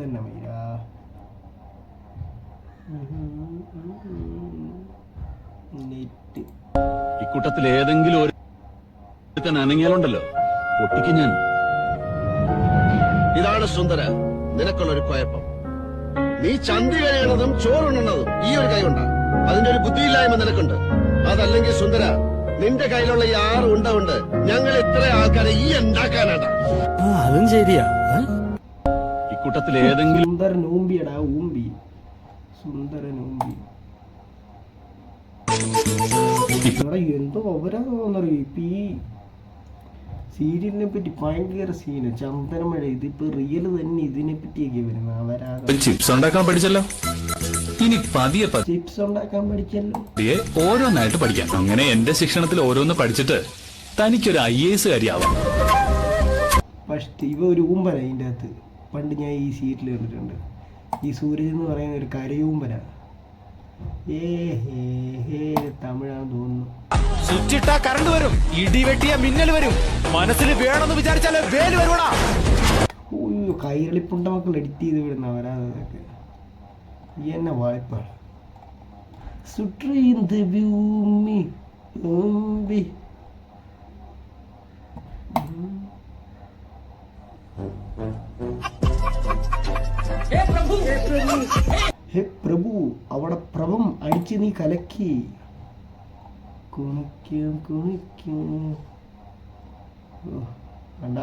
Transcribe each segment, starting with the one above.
തന്നെ മൈര ഇക്കൂട്ടത്തിൽ ഏതെങ്കിലും ഒരു അനങ്ങിയാലുണ്ടല്ലോ. ഒട്ടിക്ക് ഞാൻ. ഇതാണ് സുന്ദര. നിനക്കുള്ളൊരു കുഴപ്പം. നീ ചന്തി കഴിയണതും ചോറുണ്ണണതും ഈ ഒരു കൈ ഉണ്ടാ അതിന്റെ ഒരു ബുദ്ധിയില്ലായ്മ നിനക്കുണ്ട്. അതല്ലെങ്കിൽ സുന്ദര നിന്റെ കയ്യിലുള്ള ഈ ആറ് ഉണ്ട ഉണ്ട് ഞങ്ങൾ ഇത്ര ആൾക്കാരെ ഈ ഉണ്ടാക്കാനാണ്. അതും ശരിയാ. ഇക്കൂട്ടത്തിൽ ഏതെങ്കിലും സുന്ദര ഊമ്പിയടാ ഊമ്പി. സുന്ദര നൂമ്പി. എടാ എന്തോ അപരാധമാണെന്നറിയോ ഇപ്പൊ ഈ സീരിയലിനെ പറ്റി ഭയങ്കര സീന് ചന്ദനമഴ ഇതിപ്പോ റിയൽ തന്നെ ഇതിനെ പറ്റിയൊക്കെ വരുന്നത്. അവരാ ചിപ്സ് ഉണ്ടാക്കാൻ പഠിച്ചല്ലോ. ഇനി പതിയെ ചിപ്സ് ഉണ്ടാക്കാൻ പഠിച്ചല്ലോ പതിയെ ഓരോന്നായിട്ട് പഠിക്കാം. അങ്ങനെ എന്റെ ശിക്ഷണത്തിൽ ഓരോന്ന് പഠിച്ചിട്ട് തനിക്കൊരു ഐ എസ് കാര്യാവാം. പക്ഷേ ഇവ ഒരു ഊമ്പന ഇതിന്റെ അകത്ത്. പണ്ട് ഞാൻ ഈ സീറ്റിൽ കണ്ടിട്ടുണ്ട് ഈ സൂരജ് എന്ന് പറയുന്ന ഒരു കരയൂമ്പന ഏ ഹേ ഹേ തമിഴാണെന്ന് തോന്നുന്നു. സ്വിച്ചിട്ടാ കറണ്ട് വരും. ഇടി വെട്ടിയ മിന്നൽ വരും. മനസ്സിൽ വേണമെന്ന് വിചാരിച്ചാലേ വേൽ വരൂടാ കൈരളിപ്പുണ്ട മക്കൾ എഡിറ്റ് ചെയ്ത് വിടുന്ന അവരാതൊക്കെ ഈ എന്നെ വായ്പാണ് സുട്രീന്ത് ഭൂമി ഓമ്പി ഹേ പ്രഭു അവിടെ പ്രഭം അടിച്ച് നീ കലക്കി കുണിക്കും കുണിക്കും ഓ, വേണ്ട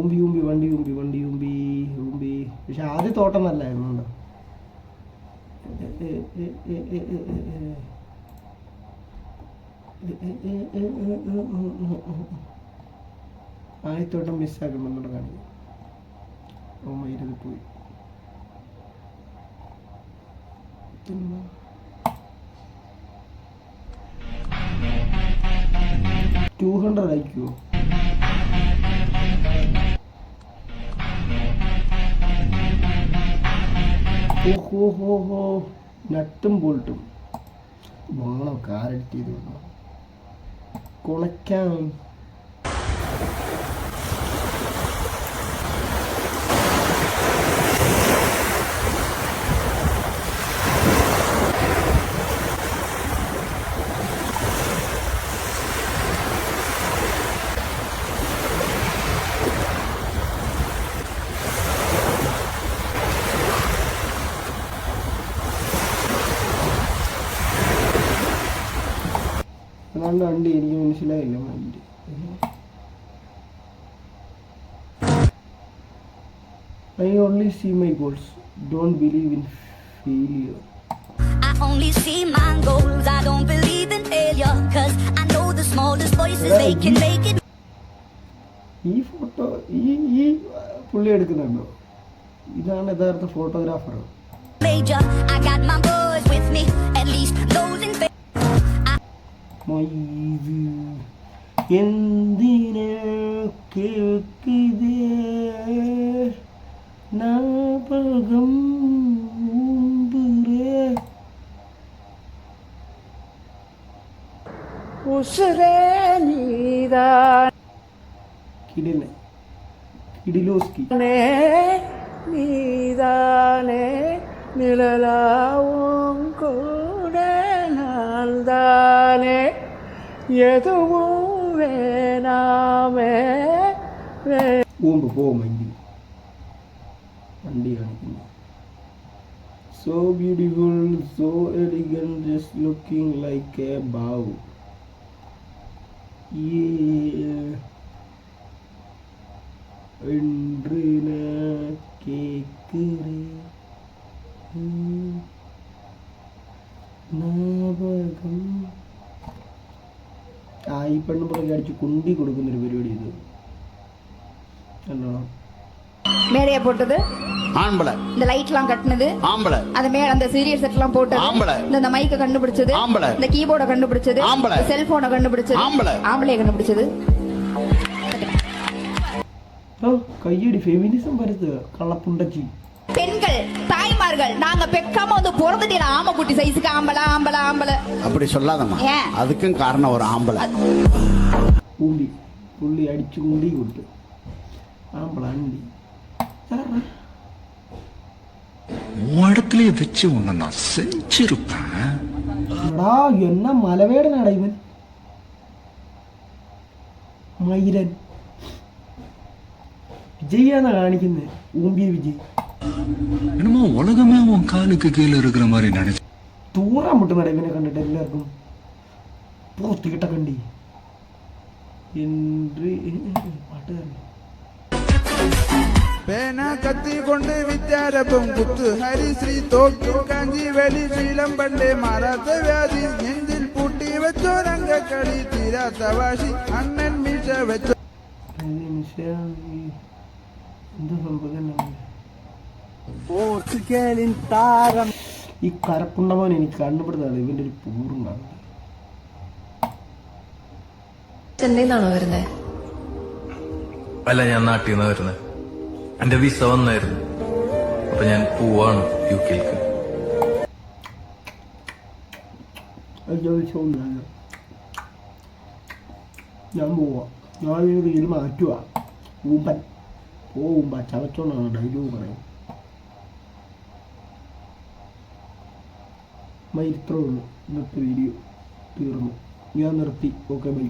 ഉമ്പി ഉമ്പി വണ്ടി ഉമ്പി വണ്ടി ഉമ്പി ഉമ്പി. പക്ഷെ ആദ്യ തോട്ടം നല്ലായിരുന്നു ആദ്യത്തോട്ടം മിസ്സാക്കണം എന്നോട് കാണിക്കും. ഓ മൈരത് പോയി. ടു ഹൺഡ്രഡ് അയക്കുമോ ഓഹോ നട്ടും ബോൾട്ടും വേണം കാർ ചെയ്ത് കുണയ്ക്കാം അതാണ് വണ്ടി എനിക്ക് മനസ്സിലായില്ല mind I only see my goals don't believe in failure only see my goals. I don't believe in failure. Cause I know the smallest voices, they can make it ഈ photo ഈ ഈ പുള്ളി എടുക്കുന്നുണ്ടോ ഇതാണ് യഥാർത്ഥ photographer major. I got my boys with me, at least those in myth എന്തിനൊക്കെ നാപകം കിടിലേ കിടിലോസ്കി. നീതാനേ നിഴലാവും കൂടെ നാൾതാ தானே எதுவும் வேணாமே ஊம்பு போவோம் வண்டி வண்டி அனுப்பினோம் so beautiful so elegant just looking like a pav என்று நான் கேட்கிறேன் ஞாபகம் ഈ പെണ്ണ് പുറകെ അടിച്ച് കുണ്ടി കൊടുക്കുന്നൊരു പരിപാടി ഇത് കണ്ടോ மேடைய போட்டது ஆம்பளை இந்த லைட் எல்லாம் கட்டினது ஆம்பளை அது மேல அந்த சீரியல் செட் எல்லாம் போட்டது ஆம்பளை. இந்த இந்த மைக்க கண்டுபிடிச்சது ஆம்பளை. இந்த கீபோர்ட கண்டுபிடிச்சது ஆம்பளை. செல்போனை கண்டுபிடிச்சது ஆம்பளை. ஆம்பளைய கண்டுபிடிச்சது ഓ കയ്യടി ഫെമിനിസം പരത്തുക കള്ളപ്പുണ്ടച്ചി பெண்கள் தாய்மார்கள் நாங்க பெக்காம வந்து பிறந்துட்டே ஆமக்குட்டி சைஸுக்கு ஆம்பளை ஆம்பளை ஆம்பளை அப்படி சொல்லாதம்மா ஏன்? அதுக்கும் காரணம் ஒரு ஆம்பளை ഊമ്പി പുള്ളി അടിച്ചു കുണ്ടി കൊടുത്തു ആമ്പള അണ്ടി സാറാ இடத்துலயே வச்சு உன்னை நான் செஞ்சிருப்பேன் എടാ എന്നാ മലവേടനാടാ ഇവൻ മയിലൻ വിജയാന്നാ കാണിക്കുന്നത് ഊമ്പിയ വിജയ് என்னமோ உலகமே உன் காலுக்கு கீழே இருக்கிற மாதிரி நினைச்சு തൂറാൻ മുട്ടുന്നടാ ഇവനെ കണ്ടിട്ട് എല്ലാവർക്കും പുറത്തിട്ട കണ്ടി എന്ത് പാട്ടുകാരൻ പേന കത്തി കൊണ്ട് വിദ്യാരംഭം കുത്ത് ഹരിശ്രീ തോക്കും കാഞ്ചി വലി ശീലം പണ്ടേ മാറാത്ത വ്യാധി നെഞ്ചിൽ പൂട്ടി വെച്ചോ രംഗക്കളി തീരാത്ത വാശി അണ്ണൻ മീശ വെച്ചോ എന്താ സംഭവം പോർച്ചുഗലിൻ താരം. ഈ കരപ്പുണ്ടവൻ എനിക്ക് കണ്ടുപിടുന്നതാണ് ഇവന്റെ ഒരു പൂർണ ചെന്നൈന്നാണോ വരുന്നത് അല്ല ഞാൻ നാട്ടിൽ നിന്ന് വരുന്നത് എന്റെ വിസ വന്നായിരുന്നു. അപ്പൊ ഞാൻ പോവാണ് യു ചോദിച്ചോണ്ടാണ് ഞാൻ പോവാ. ഞാൻ ഈ റീൽ മാറ്റുക ഊമ്പൻ. ഓ ഊമ്പ ചവച്ചോണ്ടാണ് ഡയലോഗ് പറയും ഇത്രേ ഉള്ളൂ ഇന്നത്തെ വീഡിയോ തീർന്നു. ഞാൻ നിർത്തി. Okay bye